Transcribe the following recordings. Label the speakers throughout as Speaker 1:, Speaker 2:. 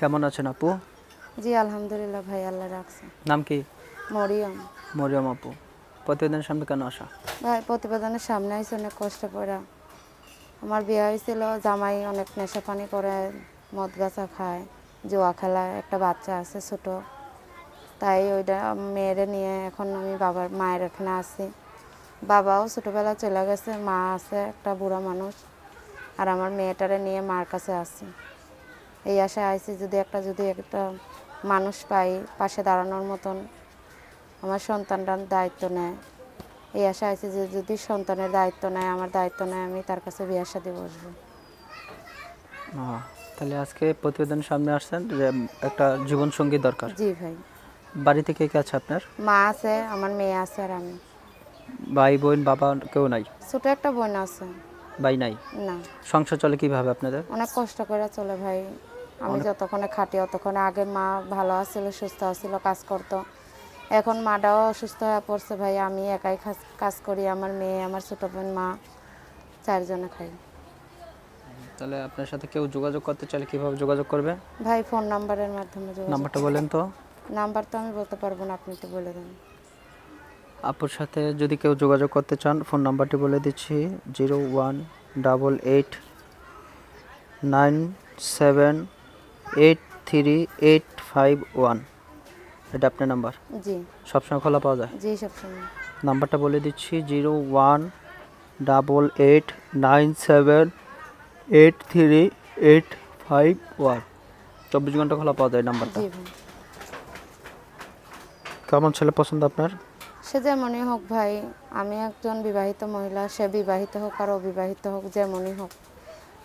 Speaker 1: কেমন আছেন আপু?
Speaker 2: জি আলহামদুলিল্লাহ ভাই আল্লাহ রাখছে।
Speaker 1: নাম কি?
Speaker 2: মরিয়ম।
Speaker 1: মরিয়ম আপু। প্রতিবেদনের সামনে কেন আসা?
Speaker 2: ভাই প্রতিবেদনের সামনে আইসে অনেক কষ্ট করে আমার বিয়ে হয়েছিল জামাই অনেক নেশা পানি করে মদ গাছা খায় জুয়া খেলায় একটা বাচ্চা আছে ছোট। তাই ওইটা মেয়েরে নিয়ে এখন আমি বাবার মায়ের এখানে আছি। বাবাও ছোটোবেলা চলে গেছে মা আছে একটা বুড়া মানুষ। আর আমার মেয়েটারে নিয়ে মার কাছে আছি এই আশায় আইসি যদি একটা যদি একটা মানুষ পাই পাশে দাঁড়ানোর মতন। আমার সন্তানটার দায়িত্ব নেয়। এই আশা আছে যে যদি সন্তানের দায়িত্ব নেয় আমার দায়িত্ব নেয় আমি তার কাছে বিয়ার সাথে বসবো।
Speaker 1: তাহলে আজকে প্রতিবেদন সামনে আসছেন যে একটা জীবন সঙ্গী দরকার।
Speaker 2: জি ভাই।
Speaker 1: বাড়িতে কে কে আছে আপনার?
Speaker 2: মা আছে আমার মেয়ে আছে আর আমি।
Speaker 1: ভাই বোন বাবা কেউ নাই?
Speaker 2: ছোট একটা বোন আছে।
Speaker 1: ভাই নাই?
Speaker 2: না।
Speaker 1: সংসার চলে কীভাবে আপনাদের?
Speaker 2: অনেক কষ্ট করে চলে ভাই। আমি যতক্ষণে খাটি অতক্ষণে। আগে মা ভালো আছিল সুস্থ আছিল কাজ করতো। এখন মাটাও অসুস্থ হয়ে পড়ছে ভাই। আমি একাই কাজ করি। আমার মেয়ে আমার ছোট বোন মা চারজনে খাই।
Speaker 1: তাহলে আপনার সাথে কেউ যোগাযোগ করতে চাইলে কীভাবে যোগাযোগ করবে?
Speaker 2: ভাই ফোন নাম্বারের মাধ্যমে যোগাযোগ
Speaker 1: নাম্বারটা বলেন তো।
Speaker 2: নাম্বার তো আমি বলতে পারব না আপনি তো বলে দেন।
Speaker 1: আপুর সাথে যদি কেউ যোগাযোগ করতে চান ফোন নাম্বারটি বলে দিচ্ছি zero one double eight nine seven eight three eight five one. এটা আপনার নাম্বার?
Speaker 2: জি।
Speaker 1: সবসময় খোলা পাওয়া যায়?
Speaker 2: জি সবসময়।
Speaker 1: নাম্বারটা বলে দিচ্ছি zero one double eight nine seven eight three eight five one. চব্বিশ ঘণ্টা খোলা পাওয়া যায় নাম্বারটা। কেমন ছেলে পছন্দ আপনার?
Speaker 2: সে যেমনই হোক ভাই আমি একজন বিবাহিত মহিলা সে বিবাহিত হোক আর অবিবাহিত হোক যেমনই হোক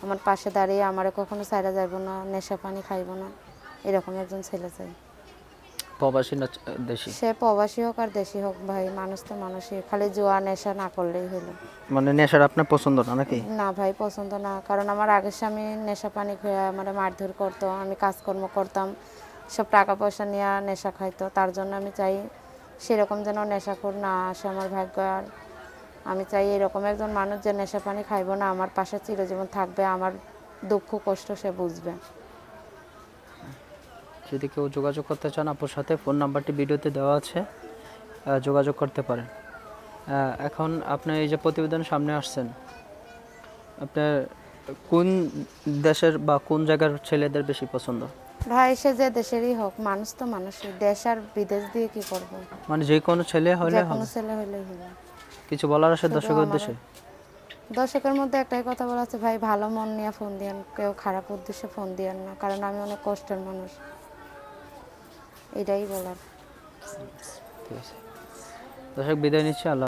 Speaker 2: আমার পাশে দাঁড়িয়ে আমারে কখনো সাইরা যাব না নেশা পানি খাইব না এরকম একজন ছেলে চাই।
Speaker 1: প্রবাসী না দেশি?
Speaker 2: সে প্রবাসী হোক আর দেশি হোক ভাই মানুষ তো মানুষই খালি জোয়া নেশা না করলেই হলো।
Speaker 1: মানে নেশার আপনার পছন্দ না নাকি?
Speaker 2: না ভাই পছন্দ না কারণ আমার আগের স্বামী নেশা পানি খেয়ে আমার মারধর করতো আমি কাজকর্ম করতাম সব টাকা পয়সা নিয়ে নেশা খাইতো তার জন্য আমি চাই সেরকম যেন নেশাখোর না আসে আমার ভাগ্য। আর আমি চাই এরকম একজন মানুষ যে নেশা পানি খাইবো না, আমার পাশে চিরজীবন থাকবে, আমার দুঃখ কষ্ট সে বুঝবে।
Speaker 1: যদি কেউ যোগাযোগ করতে চান আপুর সাথে, ফোন নাম্বারটি ভিডিওতে দেওয়া আছে যোগাযোগ করতে পারেন। এখন আপনি এই যে প্রতিবেদন সামনে আসছেন, আপনার কোন দেশের বা কোন জায়গার ছেলেদের বেশি পছন্দ?
Speaker 2: ভাই সে যে দেশেরই হোক মানুষ তো মানুষই। দেশ আর বিদেশ দিয়ে কি করব?
Speaker 1: মানে যে কোনো ছেলে হলে
Speaker 2: যে
Speaker 1: হবে।
Speaker 2: কোনো ছেলে হলেই হলো
Speaker 1: কিছু বলার আছে দর্শকের
Speaker 2: আমার-
Speaker 1: উদ্দেশ্যে?
Speaker 2: দর্শকের মধ্যে একটাই কথা বলা আছে ভাই ভালো মন নিয়ে ফোন দিয়েন। কেউ খারাপ উদ্দেশ্যে ফোন দিয়েন না কারণ আমি অনেক কষ্টের মানুষ। এটাই বলার।
Speaker 1: ঠিক আছে। দর্শক বিদায় নিচ্ছি আল্লাহ